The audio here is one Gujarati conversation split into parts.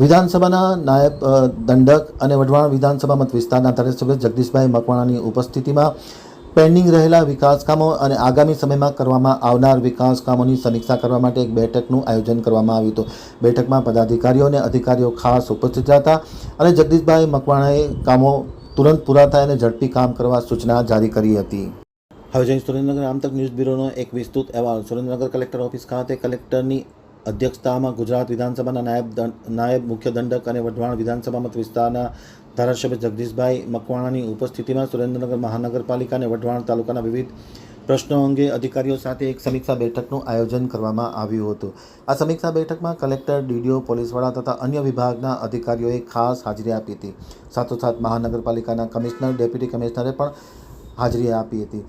વિધાનસભાના નાયબ દંડક અને વઢવાણ વિધાનસભા મત વિસ્તારના ધારાસભ્ય જગદીશભાઈ મકવાણાની ઉપસ્થિતિમાં પેન્ડિંગ રહેલા વિકાસ કામો અને આગામી સમયમાં કરવામાં આવનાર વિકાસ કામોની સમીક્ષા કરવા માટે એક બેઠકનું આયોજન કરવામાં આવ્યું હતું. બેઠકમાં પદાધિકારીઓ અને અધિકારીઓ ખાસ ઉપસ્થિત હતા અને જગદીશભાઈ મકવાણાએ કામો તુરંત પૂરા થાય અને ઝડપી કામ કરવા સૂચના જારી કરી હતી. હવે જઈ સુરેન્દ્રનગર આમતક ન્યૂઝ બ્યુરોનો એક વિસ્તૃત અહેવાલ. સુરેન્દ્રનગર કલેક્ટર ઓફિસ ખાતે કલેક્ટરની અધ્યક્ષતામાં ગુજરાત વિધાનસભાના નાયબ નાયબ મુખ્ય દંડક અને વઢવાણ વિધાનસભા મત વિસ્તારના ધારાસભ્ય જગદીશભાઈ મકવાણાની ઉપસ્થિતિમાં સુરેન્દ્રનગર મહાનગરપાલિકા અને વઢવાણ તાલુકાના વિવિધ પ્રશ્નો અંગે અધિકારીઓ સાથે એક સમીક્ષા બેઠકનું આયોજન કરવામાં આવ્યું હતું. આ સમીક્ષા બેઠકમાં કલેક્ટર, ડીડીઓ, પોલીસવાળા તથા અન્ય વિભાગના અધિકારીઓએ ખાસ હાજરી આપી હતી. સાથોસાથ મહાનગરપાલિકાના કમિશનર, ડેપ્યુટી કમિશનરે પણ હાજરી આપી હતી.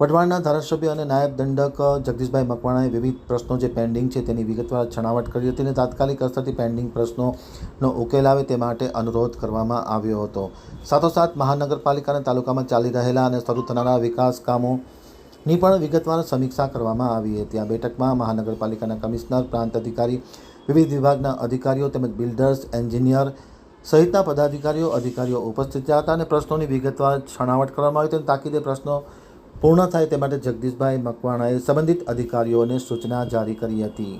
વઢવાણના ધારાસભ્ય અને નાયબ દંડક જગદીશભાઈ મકવાણાએ વિવિધ પ્રશ્નો જે પેન્ડિંગ છે તેની વિગતવાર છણાવટ કરી હતી અને તાત્કાલિક અસરથી પેન્ડિંગ પ્રશ્નોનો ઉકેલ આવે તે માટે અનુરોધ કરવામાં આવ્યો હતો. સાથોસાથ મહાનગરપાલિકા અને તાલુકામાં ચાલી રહેલા અને શરૂ થનારા વિકાસ કામોની પણ વિગતવાર સમીક્ષા કરવામાં આવી હતી. આ બેઠકમાં મહાનગરપાલિકાના કમિશનર, પ્રાંત અધિકારી, વિવિધ વિભાગના અધિકારીઓ તેમજ બિલ્ડર્સ, એન્જિનિયર સહિતના પદાધિકારીઓ, અધિકારીઓ ઉપસ્થિત હતા અને પ્રશ્નોની વિગતવાર છણાવટ કરવામાં આવી હતી અને તાકીદે પ્રશ્નો પૂર્ણ થાય તે માટે જગદીશભાઈ મકવાણાએ સંબંધિત અધિકારીઓને સૂચના જારી કરી હતી.